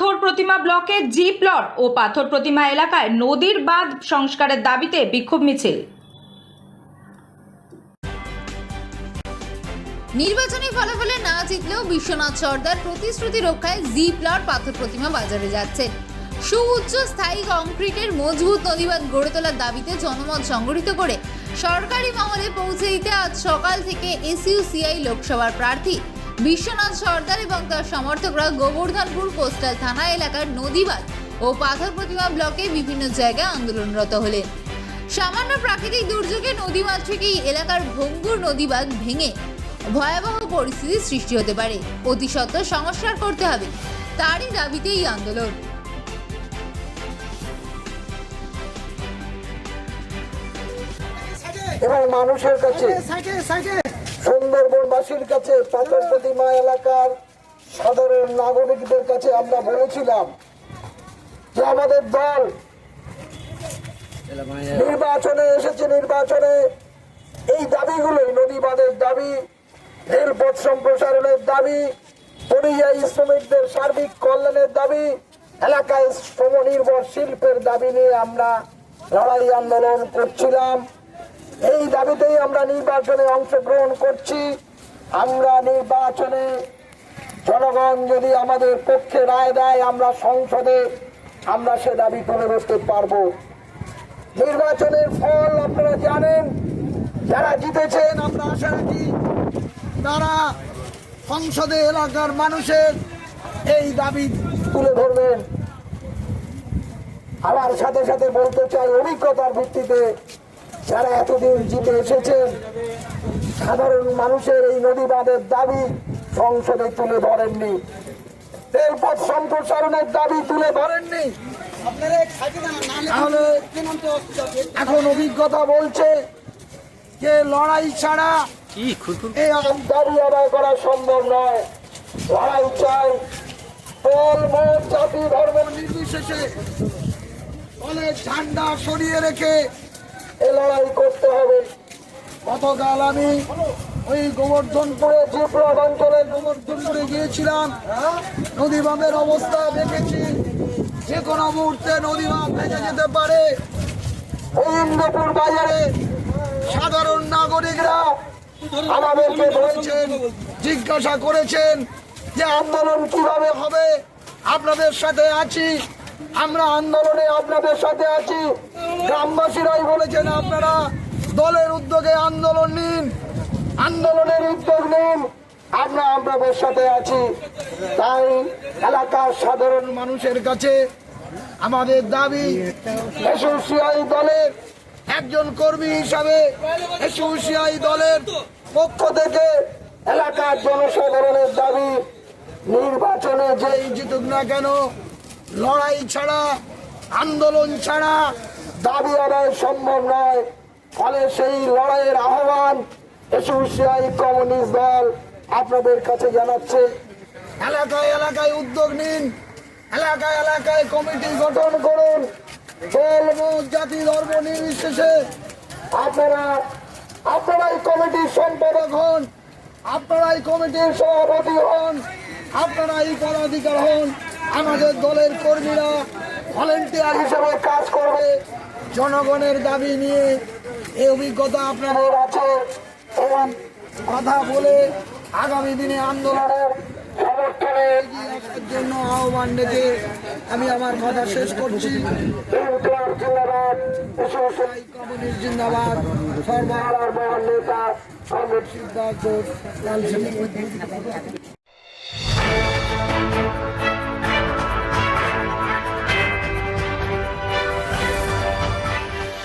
পাথর প্রতিমা ব্লকের G plot ও পাথর প্রতিমা এলাকায় নদীর বাঁধ সংস্কারের দাবিতে বিক্ষোভ মিছিল। নির্বাচনী ফলাফলে না জিতলেও বিশ্বনাথ সর্দার প্রতিশ্রুতি রক্ষায় জি প্লট পাথর প্রতিমা বাজারে যাচ্ছেন সুউচ্চ স্থায়ী কংক্রিটের মজবুত নদীবাদ গড়ে তোলার দাবিতে জনমত সংগঠিত করে সরকারি মহলে পৌঁছে দিতে আজ সকাল থেকে এসইউসিআই লোকসভার প্রার্থী বিশ্বনাথ সর্দার এবং তার সমর্থকরা গোবর্ধনপুর কোস্টাল থানা এলাকার নদীবাদ ও পাথর প্রতিমা ব্লকে বিভিন্ন জায়গায় আন্দোলনরত হলেন। সামান্য প্রাকৃতিক দুর্যোগে নদীবাঁধ থেকেই এলাকার ভঙ্গুর নদীবাঁধ ভেঙে ভয়াবহ পরিস্থিতির সৃষ্টি হতে পারে। অতি সত্ত্বর সংস্কার করতে হবে তারই দাবিতে এই আন্দোলন। এবং মানুষের কাছে সুন্দরবনবাসীর কাছে পাথর এলাকার সাধারণ নাগরিকদের কাছে আমরা বলেছিলাম যে আমাদের দল নির্বাচনে এসেছে, নির্বাচনে এই দাবিগুলোই নদী বাঁধের দাবি, রেলপথ সম্প্রসারণের দাবি পরিযায়ী শ্রমিকদের সার্বিক কল্যাণের দাবি, এলাকায় শ্রমনির্ভর শিল্পের দাবি নিয়ে আমরা লড়াই আন্দোলন করছিলাম। এই দাবিতেই আমরা নির্বাচনে অংশগ্রহণ করছি। আমরা নির্বাচনে জনগণ যদি আমাদের পক্ষে রায় দেয়, আমরা সংসদে আমরা সে দাবি তুলে ধরতে পারব। নির্বাচনের ফল আপনারা জানেন, যারা জিতেছেন, আমরা আশা রাখি তারা সংসদে এলাকার মানুষের এই দাবি তুলে ধরবেন। আবার সাথে সাথে বলতে চাই, অভিজ্ঞতার ভিত্তিতে যারা এতদিন জিতে এসেছেন সাধারণ মানুষের এই নদী বাঁধের দাবি সংসদে তুলে ধরেননি। রেলপথ সম্প্রসারণের দাবি তুলে ধরেননি। তাহলে এখন অভিজ্ঞতা বলছে যে লড়াই ছাড়া এই দাবি আদায় করা সম্ভব নয়। লড়াই চাই। দল মত জাতি ধর্ম নির্বিশেষে। দলের ঝান্ডা সরিয়ে রেখে এ লড়াই করতে হবে। গতকাল আমি ওই গোবর্ধনপুরে ত্রিপুরা অঞ্চলের গোবর্ধনপুরে গিয়েছিলাম। নদী অবস্থা দেখেছি। যে কোনো মুহূর্তে নদী বাঁধ ভেঙে যেতে পারে। ওই ইন্দ্রপুর বাজারে সাধারণ নাগরিকরা আমাদেরকে বলেছেন জিজ্ঞাসা করেছেন যে আন্দোলন কীভাবে হবে। আপনাদের সাথে আছি। আমরা আন্দোলনে আপনাদের সাথে আছি। গ্রামবাসীরাই বলেছেন আপনারা দলের উদ্যোগে আন্দোলন নিন, আন্দোলনের উদ্যোগ নিন, আমরা আপনাদের সাথে আছি। তাই এলাকার সাধারণ মানুষের কাছে আমাদের দাবি, এসোসিয়াই দলের একজন কর্মী হিসাবে এসোসিয়াই দলের পক্ষ থেকে এলাকার জনসাধারণের দাবি, নির্বাচনে যেই জিতুক না কেন লড়াই ছাড়া, আন্দোলন ছাড়া, দাবি আদায় সম্ভব নয়। ফলে সেই লড়াইয়ের আহ্বান এসোসিয়াই কমিউনিস্ট দল আপনাদের কাছে জানাচ্ছে। এলাকায় এলাকায় উদ্যোগ নিন। এলাকায় এলাকায় কমিটি গঠন করুন। জাতি, ধর্ম নির্বিশেষে আপনারা, আপনারাই কমিটির সম্পাদক হন। আপনারাই কমিটির সভাপতি হন। আপনারাই পদাধিকার হন। আমাদের দলের কর্মীরা ভলেন্টিয়ার হিসেবে কাজ করবে। জনগণের দাবি নিয়ে এই অভিজ্ঞতা আপনাদের আছে এবং কথা বলে আগামী দিনে আন্দোলনের জন্য আহ্বান রেখে আমি আমার কথা শেষ করছি। জিন্দাবাদ সর্বহারার মহান নেতা লাল